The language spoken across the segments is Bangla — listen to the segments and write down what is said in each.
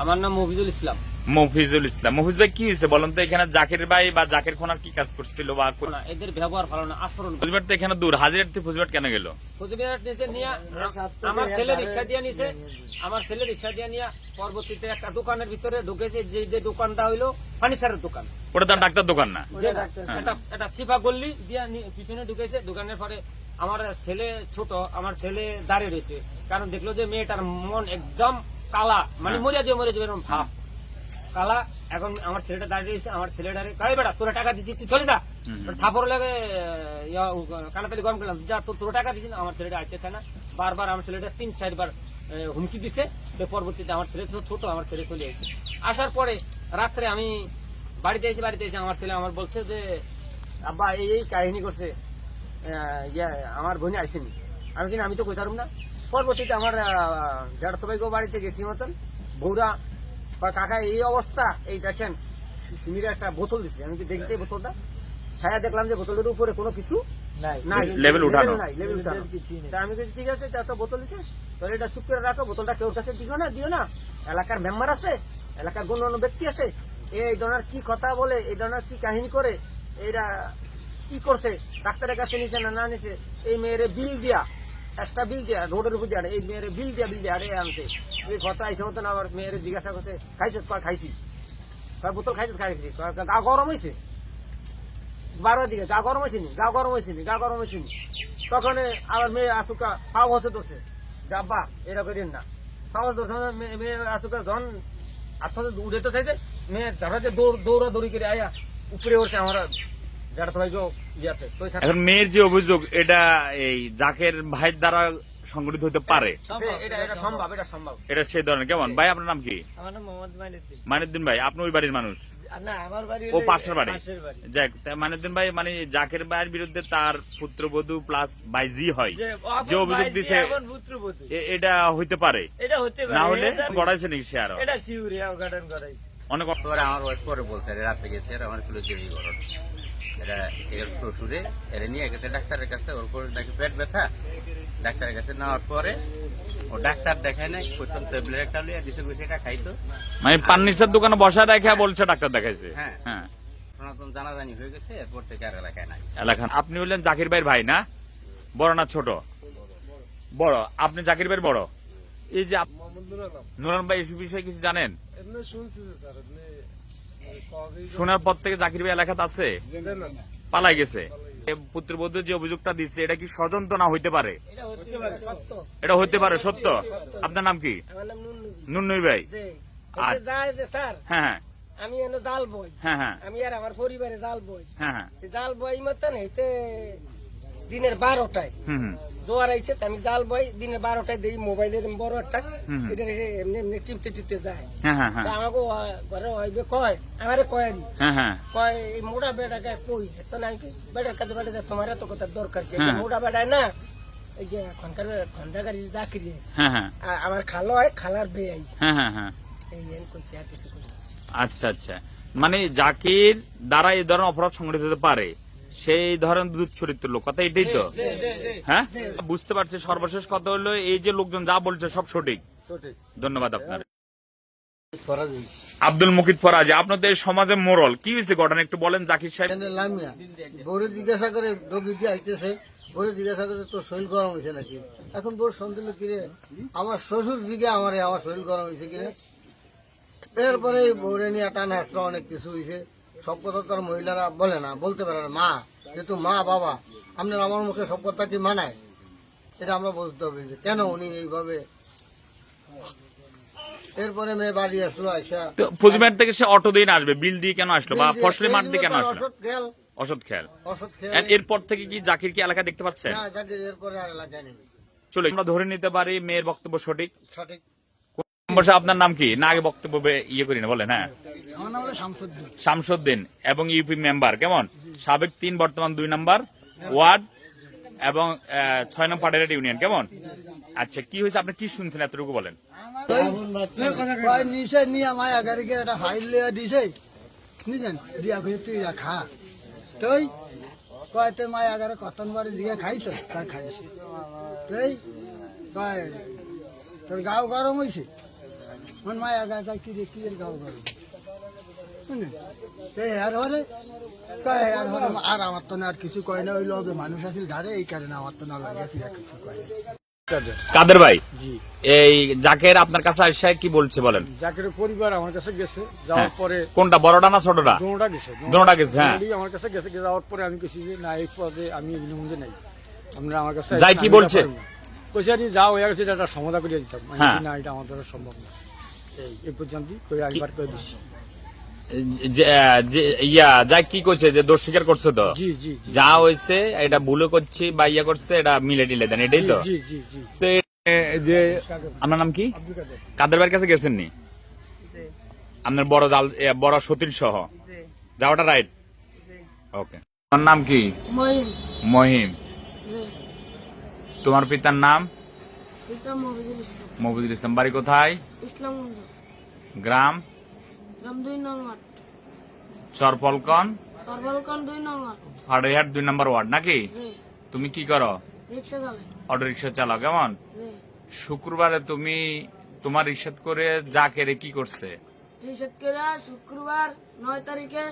আমার নাম মফিজুল ইসলাম। মফিজুল ইসলাম। মফিজ ভাই কি হয়েছে বলেন তো এখানে জাকির ভাই বা জাকির খোনার কি কাজ করছিল বা এদের ব্যবহার ভালো না আচরণ ফুজবেট তো এখানে দূর হাজির থেকে ফুজবেট কেন গেল? কুচবিহার নিচে নিয়ে আমার ছেলে রিক্সা দিয়ে নিছে আমার ছেলে রিক্সা দিয়ে নিয়ে পরবর্তীতে একটা দোকানের ভিতরে ঢুকেছে যে যে দোকানটা হইল ফার্নিচারের দোকান। ওটা তো ডাক্তার দোকান না? একটা চিপা গল্লি দিয়ে পিছনে ঢুকেছে দোকানের পরে আমার ছেলে ছোট আমার ছেলে দাঁড়িয়ে রয়েছে। কারণ দেখল যে মেয়েটার মন একদম কালা মানে মরিয়া যাবে মরিয়া যাবে এরকম ভাব। কালা এখন আমার ছেলেটা দাঁড়িয়ে রয়েছে আমার ছেলেটারে কাই বেটা তোরা টাকা দিচ্ছিস তুই চলে যা। থাপড় লাগে কানাতালি গরম করলাম যা তোর তোরা টাকা দিচ্ছিস না আমার ছেলেটা আইতেছে না। বারবার আমার ছেলেটা তিন চারবার হুমকি দিছে তো পরবর্তীতে আমার ছেলে তো ছোট আমার ছেলে চলে এসেছে আসার পরে রাত্রে আমি বাড়িতে এসে বাড়িতে এসে আমার ছেলে আমার বলছে যে আব্বা এই এই কাহিনী করছে ইয়া, আমার বোনে আসেনি আমি কিনা আমি তো কই পারুম না। পরবর্তীতে আমার ভাইকেও বাড়িতে গেছি মতন। বৌরা বা কাকা এই অবস্থা এই দেখেন সিমিরে একটা বোতল দিচ্ছে আমি কি দেখেছি বোতলটা? ছায়া দেখলাম যে বোতলের উপরে কোনো কিছু নাই। নাই। উঠানো। নাই লেভেল উঠানো। তা আমি বলছি ঠিক আছে তো বোতল দিছে। তাহলে এটা চুপ করে রাখো বোতলটা কেউ কাছে দিও না দিও না। এলাকার মেম্বার আছে এলাকার গণ্যমান্য ব্যক্তি আছে। এই ধরনের কি কথা বলে এই ধরনের কি কাহিনী করে এরা কি করছে? ডাক্তারের কাছে নিছে না না নিছে? এই মেয়েরে বিল দিয়া এক্সট্রা বিল দিয়া রোডের উপর দিয়া এই মেয়েরে বিল দিয়া বিল দিয়া আরে আনছে। এই কথা আইসে মতন আবার মেয়েরে জিজ্ঞাসা করতে খাইছে খাইছি? কয় বোতল খাইছে খাইছি। গা গরম হয়েছে বারোর দিকে গা গরম হয়েছে নি? গা গরম হয়েছে নি? গা গরম হয়েছে নি? তখন এ আবার মেয়ে আসুকা ফাও হসে ধরছে। যাব্বা এটা করেন না। ফাও ধরছে না, মেয়ে- আসুকা ধন আচ্ছা উঠে তো চাইছে। মেয়ে ধরা যে দৌড় দৌড়া করে আয়া উপরে উঠছে আমার তো এখন মেয়ের যে অভিযোগ এটা এই জাকের ভাইয়ের দ্বারা সংগঠিত হতে পারে? এটা এটা সম্ভব এটা সম্ভব। এটা সেই ধরনের কেমন? ভাই আপনার নাম কি? আমার নাম মোহাম্মদ মাইনুদ্দিন মানিদ্দিন ভাই আপনি ওই বাড়ির মানুষ? না আমার বাড়ি ও পাশের বাড়ি? পাশের বাড়ি। যাক মানিদ্দিন ভাই মানে জাকের ভাইয়ের বিরুদ্ধে তার পুত্রবধূ প্লাস বাইজি হয়। যে যে অভিযোগ দিছে এখন পুত্রবধূ। এ- এটা হইতে পারে? এটা হতে পারে না হলে গড়াইছে নাকি সে আরও? অনেক পরে আমার ওয়াইফ পরে বলছে রে রাতে গেছে আমার কিলো দেরি ঘটনা এটা এর শ্বশুরে এর নিয়ে গেছে ডাক্তারের কাছে ওর পরে নাকি পেট ব্যথা। ডাক্তারের কাছে নেওয়ার পরে ও ডাক্তার দেখায় নাই প্রথম ট্যাবলেট একটা লিয়ে দিছে কইছে এটা খাইতো। মানে পান্নিসের দোকানে বসা দেখা বলছে ডাক্তার দেখাইছে? হ্যাঁ। হ্যাঁ। সনাতন জানাজানি হয়ে গেছে এরপর থেকে আর এলাকায় নাই। এলাকা আপনি হলেন জাকির ভাইয়ের ভাই না? বড় না ছোট? বড়। আপনি জাকির ভাইয়ের বড়? এই যে নুরান ভাই এই বিষয়ে কিছু জানেন? শুনছি স্যার শোনার পর থেকে জাকির ভাই এলাকাতে আছে? পালাই গেছে। পুত্রবধূ যে অভিযোগটা দিচ্ছে এটা কি ষড়যন্ত্র না হইতে পারে? এটা হতে পারে সত্য। আপনার নাম কি? নুনু নুন্নুই ভাই। স্যার হ্যাঁ হ্যাঁ। আমি এনে জাল বই। হ্যাঁ হ্যাঁ। আমি আর আমার পরিবারে জাল বই। হ্যাঁ হ্যাঁ। জাল বই মতন হইতে দিনের বারোটায়। জোয়ার আইছে আমি জাল বই দিনের বারোটায় দিই মোবাইলের বড় একটা। এটা এমনি এমনি টিপতে টিপতে যায়। হ্যাঁ হ্যাঁ হ্যাঁ। আমাকে ঘরে হইবে কয় আমারে হ্যাঁ কয় এই মোটা বেটাকে কইছে। তো নাই বেটার কাছে বেটা যায়, তোমার এত কথা দরকার কি। মোটা বেটায় না এই যে খনকার খন্দাকারি চাকরি। আমার খালো হয় খালার হ্যাঁ এই কইছে আর কিছু আচ্ছা আচ্ছা। মানে জাকির দ্বারা এই ধরনের অপরাধ সংঘটিত হতে পারে। সেই ধরনের দুধ চরিত্র লোক কথা এটাই তো? হ্যাঁ? বুঝতে পারছি সর্বশেষ কথা হলো এই যে লোকজন যা বলছে সব সঠিক। ধন্যবাদ আপনার। আব্দুল মুকিদ ফরাজি আপনাদের সমাজে মোরল। কি হয়েছে ঘটনা একটু বলেন জাকির সাহেব? বড় জিজ্ঞাসা করে রোগী দিয়ে আইতেছে? বড় জিজ্ঞাসা করে তোর শরীর গরম হয়েছে নাকি? এখন বড় সন্দেহ কিরে আমার শ্বশুর দিকে আমার আমার শরীর গরম হয়েছে কিরে এরপরে বউরে নিয়ে টান হাসরা অনেক কিছু হয়েছে। সব কথা তো আর মহিলারা বলে না বলতে পারে না মা যেহেতু মা বাবা আপনার আমার মুখে সব কথা কি মানায়? এটা আমরা বুঝতে হবে যে কেন উনি এইভাবে এরপরে মেয়ে বাড়ি আসলো আইসা থেকে সে অটো দিয়ে আসবে বিল দিয়ে কেন আসলো বা ফসলি মাঠ দিয়ে কেন আসলো? অসৎ খেয়াল অসৎ খেয়াল এরপর থেকে কি জাকির কি এলাকা দেখতে পাচ্ছেন না যাদের এরপরে আর এলাকায় নেই। চলে আমরা ধরে নিতে পারি মেয়ের বক্তব্য সঠিক। সঠিক। আপনার নাম কি? না আগে বক্তব্য ইয়ে করি না বলেন হ্যাঁ। শামসুদ্দিন। এবং ইউপি মেম্বার কেমন? সাবেক তিন বর্তমান দুই নাম্বার ওয়ার্ড এবং ছয় নম্বর ইউনিয়ন কেমন? আচ্ছা কি হয়েছে? আপনি কি শুনছেন? এতটুকু বলেন। দিয়া খাইছ? খাইছি। তোর গাও গরম হয়েছে মন মায় আগা কি রে কি গাও এই আর হরে আর আমার তো না আর কিছু কয় না ওই লগে মানুষ আছিল ধারে এই কারণে আমার তো না লাগে কিছু কয় না। কাদের ভাই? জি। এই জাকের আপনার কাছে আসে কি বলছে বলেন? জাকের পরিবার আমার কাছে গেছে হ্যাঁ। যাওয়ার পরে কোনটা বড়টা না ছোটটা? দোনোটা গেছে গেছে, হ্যাঁ। আমার কাছে গেছে যাওয়ার পরে আমি কিছু যে না এই পদে আমি এগুলোর মধ্যে নাই। আপনারা আমার কাছে যাই কি বলছে? কইছে আমি যাও হয়ে গেছে এটা সমাধা করে দিতাম। হ্যাঁ। না এটা আমার দ্বারা সম্ভব না। এই এই পর্যন্ত করে একবার করে দিচ্ছি। যে- যে ইয়া যাই কি করছে যে দোষ স্বীকার করছে তো? জি জি জি। যা হয়েছে এটা ভুলে করছি বা ইয়া করছে এটা মিলে টিলে দেন এটাই তো? জি জি জি। তো যে আপনার নাম কি? কাদের। বাড়ির কাছে গেছেন নি আপনার বড় জাল বড় সতীর সহ? যাওয়াটা রাইট ওকে তোমার নাম কি? মহিম। মহিম। তোমার পিতার নাম? ইসলাম। মফিজুল ইসলাম। বাড়ি কোথায়? গ্রাম গ্রাম? দুই নং ওয়ার্ড। দুই নং ওয়ার্ড। ফাড়িহাট দুই নম্বর ওয়ার্ড নাকি? তুমি কি করো? রিক্সা চালাই। অটো রিক্সা চালাও কেমন? শুক্রবারে তুমি তোমার রিক্সাত করে যা কেড়ে কি করছে? করে শুক্রবার নয় তারিখে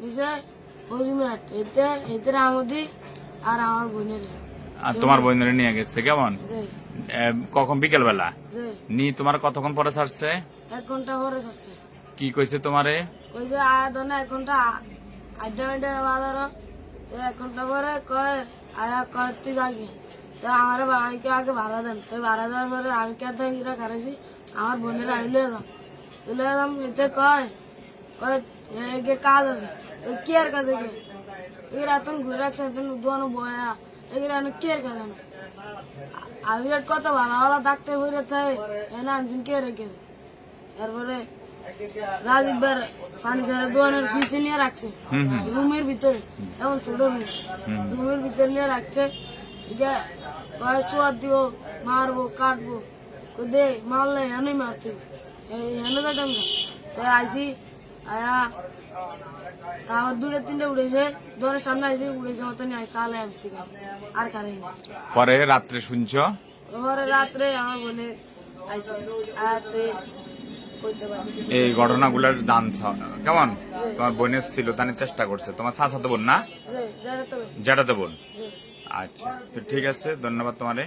নিচে হজিমেট এতে এতে আমদি আর আমার বোনের। আর তোমার বোনের নিয়ে গেছে কেমন? কখন? বিকেল বেলা নি তোমার কতক্ষণ পরে ছাড়ছে? এক ঘণ্টা পরে যাচ্ছে কি কইছে তোমারে? কইছে ধনে এক ঘণ্টা আড্ডা মিনিটের বাজার ঘণ্টা পরে কয়, আয়া, কয়, তুই যাবি? তো আমার ভাইকে আগে ভাড়া দেন। তো ভাড়া দেওয়ার পরে আমি কে তো হিরা খারাইছি আমার বোনের আমি লয়ে যাম। তো লয়ে যাম, এতে কয় কয় এগে কাজ আছে। তো কি আর কাজ এগে? এগুলো এত ঘুরে রাখছে এত দোয়ানো বয়া। এগুলো আমি কি আর কাজ জানো আজকে কত ভালো ভালো ডাক্তার চাই এনে আনছেন কে রেখে তারপরে রাজীববার পানি সারা দোকানের ফিসে নিয়ে রাখছে। রুমের ভিতরে। এমন ছোট রুম। রুমের ভিতরে নিয়ে রাখছে। এটা কয় সোয়াদ দিও মারবো কাটবো। দে মারলে এনে মারতে। এনে বেটাম না। তাই আইসি আয়া তারপর দুটো তিনটে উড়েছে। দোকানের সামনে আইসি উড়েছে মতো নিয়ে আইসি আলে আসছি আর কারে পরে রাত্রে শুনছ? ওরে রাত্রে আমার বোনে আইসি পারি এই ঘটনাগুলোর দান কেমন? তোমার বোনের ছিল তার চেষ্টা করছে। তোমার চাচাতো বোন না? জি, যারা বোন। আচ্ছা তো ঠিক আছে ধন্যবাদ তোমারে।